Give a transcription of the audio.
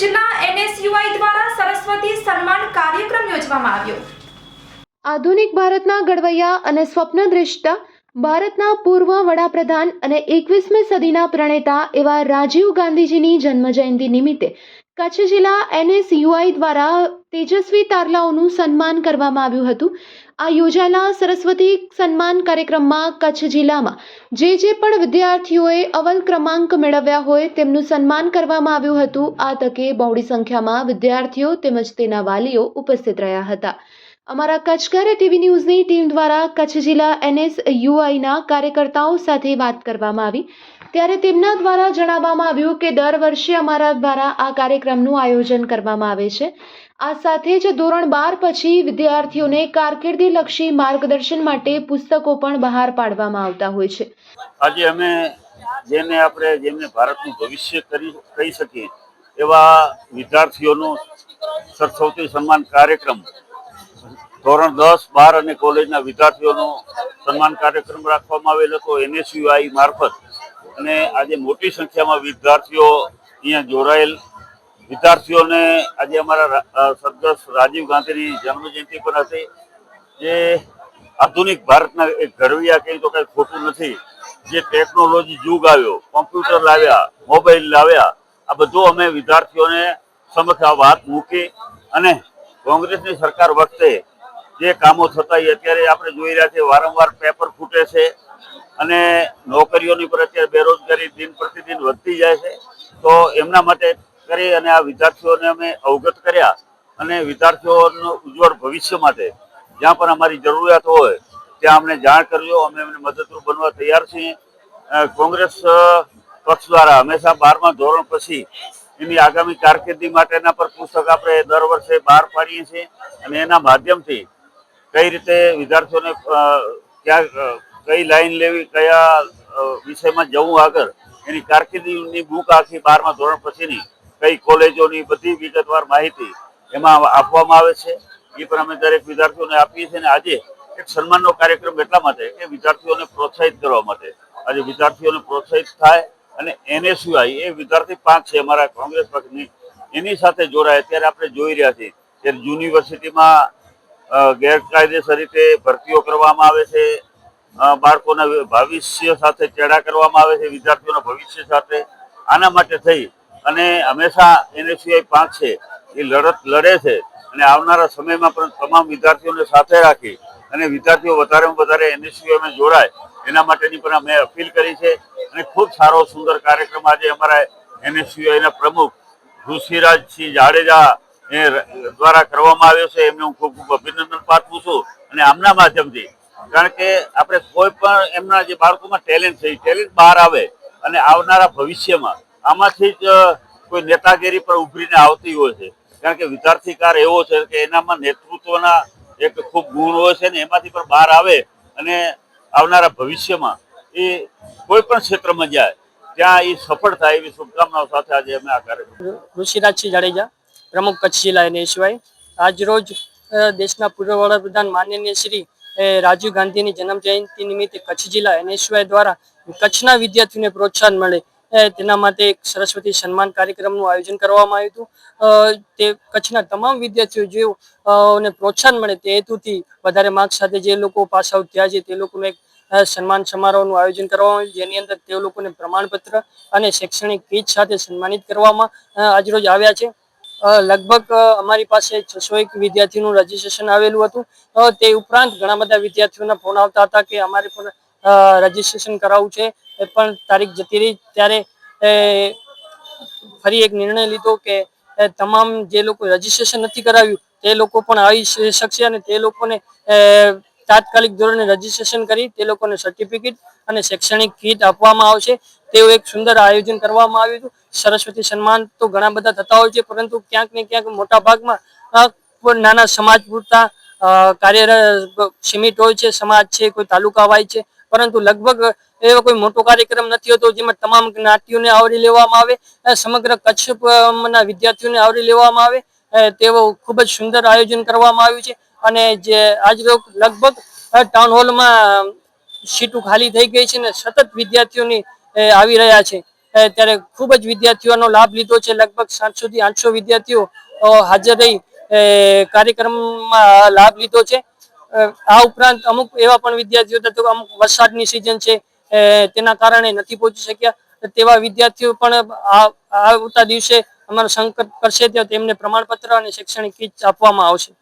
જિલ્લા એનએસયુઆઈ દ્વારા સરસ્વતી સન્માન કાર્યક્રમ યોજવામાં આવ્યો. આધુનિક ભારતના ઘડવૈયા અને સ્વપ્નદ્રષ્ટા, ભારતના પૂર્વ વડાપ્રધાન અને એકવીસમી સદીના પ્રણેતા એવા રાજીવ ગાંધીજીની જન્મજયંતિ નિમિત્તે કચ્છ જિલ્લા એનએસયુઆઈ દ્વારા તેજસ્વી તારલાઓનું સન્માન કરવામાં આવ્યું હતું. આ યોજાયેલા સરસ્વતી સન્માન કાર્યક્રમમાં કચ્છ જિલ્લામાં જે જે પણ વિદ્યાર્થીઓએ અવલ ક્રમાંક મેળવ્યા હોય તેમનું સન્માન કરવામાં આવ્યું હતું. આ તકે બહોળી સંખ્યામાં વિદ્યાર્થીઓ તેમજ તેના વાલીઓ ઉપસ્થિત રહ્યા હતા. અમારા કચ્છકર ટીવી ન્યૂઝની ટીમ દ્વારા કચ્છ જિલ્લા એનએસ યુઆઈના કાર્યકર્તાઓ સાથે વાત કરવામાં આવી. ત્યારે તેમના દ્વારા જણાવવામાં આવ્યું કે દર વર્ષે અમારા દ્વારા આ કાર્યક્રમનું આયોજન કરવામાં આવે છે. આ સાથે જ ધોરણ બાર પછી વિદ્યાર્થીઓને કારકિર્દીલક્ષી માર્ગદર્શન માટે પુસ્તકો પણ બહાર પાડવામાં આવતા હોય છે. આજે અમે જેને આપણે, જેમને ભારતનું ભવિષ્ય કરી, કહી શકીએ, એવા વિદ્યાર્થીઓનું સરસ્વતી સન્માન કાર્યક્રમ ધોરણ દસ બાર અને કોલેજના વિદ્યાર્થીઓનો સન્માન કાર્યક્રમ રાખવામાં આવેલ હતો. એનએસયુઆઈ મારફત અને આજે મોટી સંખ્યામાં વિદ્યાર્થીઓ અહીંયા જોડાયેલ. વિદ્યાર્થીઓને આજે અમારા સદગત રાજીવ ગાંધીની જન્મજયંતિ પણ હતી. જે આધુનિક ભારતના એક ગરવિયા કહી તો કંઈ ખોટું નથી. જે ટેકનોલોજી યુગ આવ્યો, કોમ્પ્યુટર લાવ્યા, મોબાઈલ લાવ્યા, આ બધું અમે વિદ્યાર્થીઓને સમક્ષ આ વાત મૂકી અને કોંગ્રેસની સરકાર વખતે જે કામો થતા અત્યારે આપણે જોઈ રહ્યા છીએ, વારંવાર પેપર ફૂટે છે. અને નોકરીઓની પર અત્યારે બેરોજગારી દિન પ્રતિદિન વધતી જાય છે. તો એમના માટે કરી અને આ વિદ્યાર્થીઓને અમે અવગત કર્યા અને વિદ્યાર્થીઓનું ઉજ્જવળ ભવિષ્ય માટે જ્યાં પણ અમારી જરૂરિયાત હોય ત્યાં અમને જાણ કરજો. અમે એમને મદદરૂપ બનવા તૈયાર છીએ. કોંગ્રેસ પક્ષ દ્વારા હંમેશા બારમા ધોરણ પછી એની આગામી કારકિર્દી માટેના પર પુસ્તક આપણે દર વર્ષે બહાર પાડીએ છીએ અને એના માધ્યમથી કઈ રીતે વિદ્યાર્થીઓને ક્યાં કઈ લાઈન લેવી, કયા વિષયમાં જવું આગળ, એની કારકિર્દીની બુક આખી બારમા ધોરણ પછીની, કઈ કોલેજોની બધી વિગતવાર માહિતી એમાં આપવામાં આવે છે. એ પણ અમે દરેક વિદ્યાર્થીઓને આપીએ છીએ અને આજે એક સન્માનનો કાર્યક્રમ એટલા માટે કે વિદ્યાર્થીઓને પ્રોત્સાહિત કરવા માટે. આજે વિદ્યાર્થીઓને પ્રોત્સાહિત થાય અને એને સિવાય એ વિદ્યાર્થી પાંચ છે, અમારા કોંગ્રેસ પક્ષની, એની સાથે જોડાય. અત્યારે આપણે જોઈ રહ્યા છીએ ત્યારે યુનિવર્સિટીમાં ગેરકાયદેસર રીતે ભરતીઓ કરવામાં આવે છે. બાળકોના ભવિષ્ય સાથે ચેડા કરવામાં આવે છે, વિદ્યાર્થીઓના ભવિષ્ય સાથે. આના માટે થઈ અને હંમેશા એને સિવાય પાંચ છે, એ લડત લડે છે અને આવનારા સમયમાં પણ તમામ વિદ્યાર્થીઓને સાથે રાખી અને વિદ્યાર્થીઓ વધારેમાં વધારે એનએસયુઆઈમાં જોડાય, એના માટેની પણ અમે અપીલ કરી છે. અને ખૂબ સારો, સુંદર કાર્યક્રમ આજે અમારા એનએસયુઆઈના પ્રમુખ ઋષિરાજસિંહ જાડેજા એ દ્વારા કરવામાં આવ્યો છે. એમને હું ખૂબ ખૂબ અભિનંદન પાઠવું છું. અને આમના માધ્યમથી કારણ કે આપણે કોઈ પણ એમના જે બાળકોમાં ટેલેન્ટ છે, એ ટેલેન્ટ બહાર આવે અને આવનારા ભવિષ્યમાં આમાંથી જ કોઈ નેતાગીરી પર ઉભરીને આવતી હોય છે. કારણ કે વિદ્યાર્થીકાર એવો છે કે એનામાં નેતૃત્વના એક ખૂબ ગુણ હોય છે ને એમાંથી પણ બહાર આવે અને આવનારા ભવિષ્યમાં એ કોઈ પણ ક્ષેત્રમાં જાય, ત્યાં એ સફળ થાય એવી શુભકામનાઓ સાથે આજે અમે આ કાર્યક્રમ ઋષિરાજસિંહ જાડેજા, પ્રમુખ કચ્છ જિલ્લા સિવાય આજ રોજ દેશના પૂર્વ વડાપ્રધાન માનનીય શ્રી અ, રાજીવ ગાંધીની જન્મ જયંતિ નિમિત્તે કચ્છ જિલ્લા એનએસવાય દ્વારા કચ્છના વિદ્યાર્થીઓને પ્રોત્સાહન મળે. તેના માટે એક સરસ્વતી સન્માન કાર્યક્રમનું આયોજન કરવામાં આવ્યું હતું. તે કચ્છના તમામ વિદ્યાર્થીઓ જેઓને પ્રોત્સાહન મળે તે હેતુથી વધારે માર્ક્સ સાથે જે લોકો પાસ આઉટ થયા છે તે લોકોનું એક સન્માન સમારોહનું આયોજન કરવામાં આવ્યું જેની અંદર તે લોકોને પ્રમાણપત્ર અને શૈક્ષણિક કીટ સાથે સન્માનિત કરવામાં આજરોજ આવ્યા છે. લગભગ અમારી પાસે છસો એક વિદ્યાર્થીનું રજીસ્ટ્રેશન આવેલું હતું. તે ઉપરાંત ઘણા બધા વિદ્યાર્થીઓના ફોન આવતા હતા કે અમારે પણ રજીસ્ટ્રેશન કરાવવું છે. એ પણ તારીખ જતી રહી. ત્યારે ફરી એક નિર્ણય લીધો કે તમામ જે લોકો રજીસ્ટ્રેશન નથી કરાવ્યું, તે લોકો પણ આવી શકશે અને તે લોકોને તાત્કાલિક ધોરણે રજીસ્ટ્રેશન કરી તે લોકોને સર્ટિફિકેટ અને શૈક્ષણિક કીટ આપવામાં આવશે. તેવું એક સુંદર આયોજન કરવામાં આવ્યું હતું. સરસ્વતી સન્માન તો ઘણા બધા થતા હોય છે પરંતુ ક્યાંક ને ક્યાંક મોટા ભાગમાં નાના સમાજ પૂરતા અ, કાર્યરત સીમિત હોય છે સમાજ છે કોઈ તાલુકા વાય છે પરંતુ લગભગ એવો કોઈ મોટો કાર્યક્રમ નથી હોતો જેમાં તમામ જ્ઞાતિઓને આવરી લેવામાં આવે સમગ્ર કચ્છના વિદ્યાર્થીઓને આવરી લેવામાં આવે તેવો ખૂબ જ સુંદર આયોજન કરવામાં આવ્યું છે. અને જે આજ લગભગ ટાઉન હોલમાં સીટો ખાલી થઈ ગઈ છે ને સતત વિદ્યાર્થીઓની આવી રહ્યા છે. ત્યારે ખૂબ જ વિદ્યાર્થીઓનો લાભ લીધો છે. લગભગ સાતસોથી આઠસો વિદ્યાર્થીઓ હાજર રહી કાર્યક્રમમાં લાભ લીધો છે. આ ઉપરાંત અમુક એવા પણ વિદ્યાર્થીઓ હતા અમુક વરસાદની સિઝન છે તેના કારણે નથી પહોંચી શક્યા. તેવા વિદ્યાર્થીઓ પણ આવતા દિવસે અમારો સંકલ્પ કરશે, ત્યાં તેમને પ્રમાણપત્ર અને શૈક્ષણિક કીટ આપવામાં આવશે.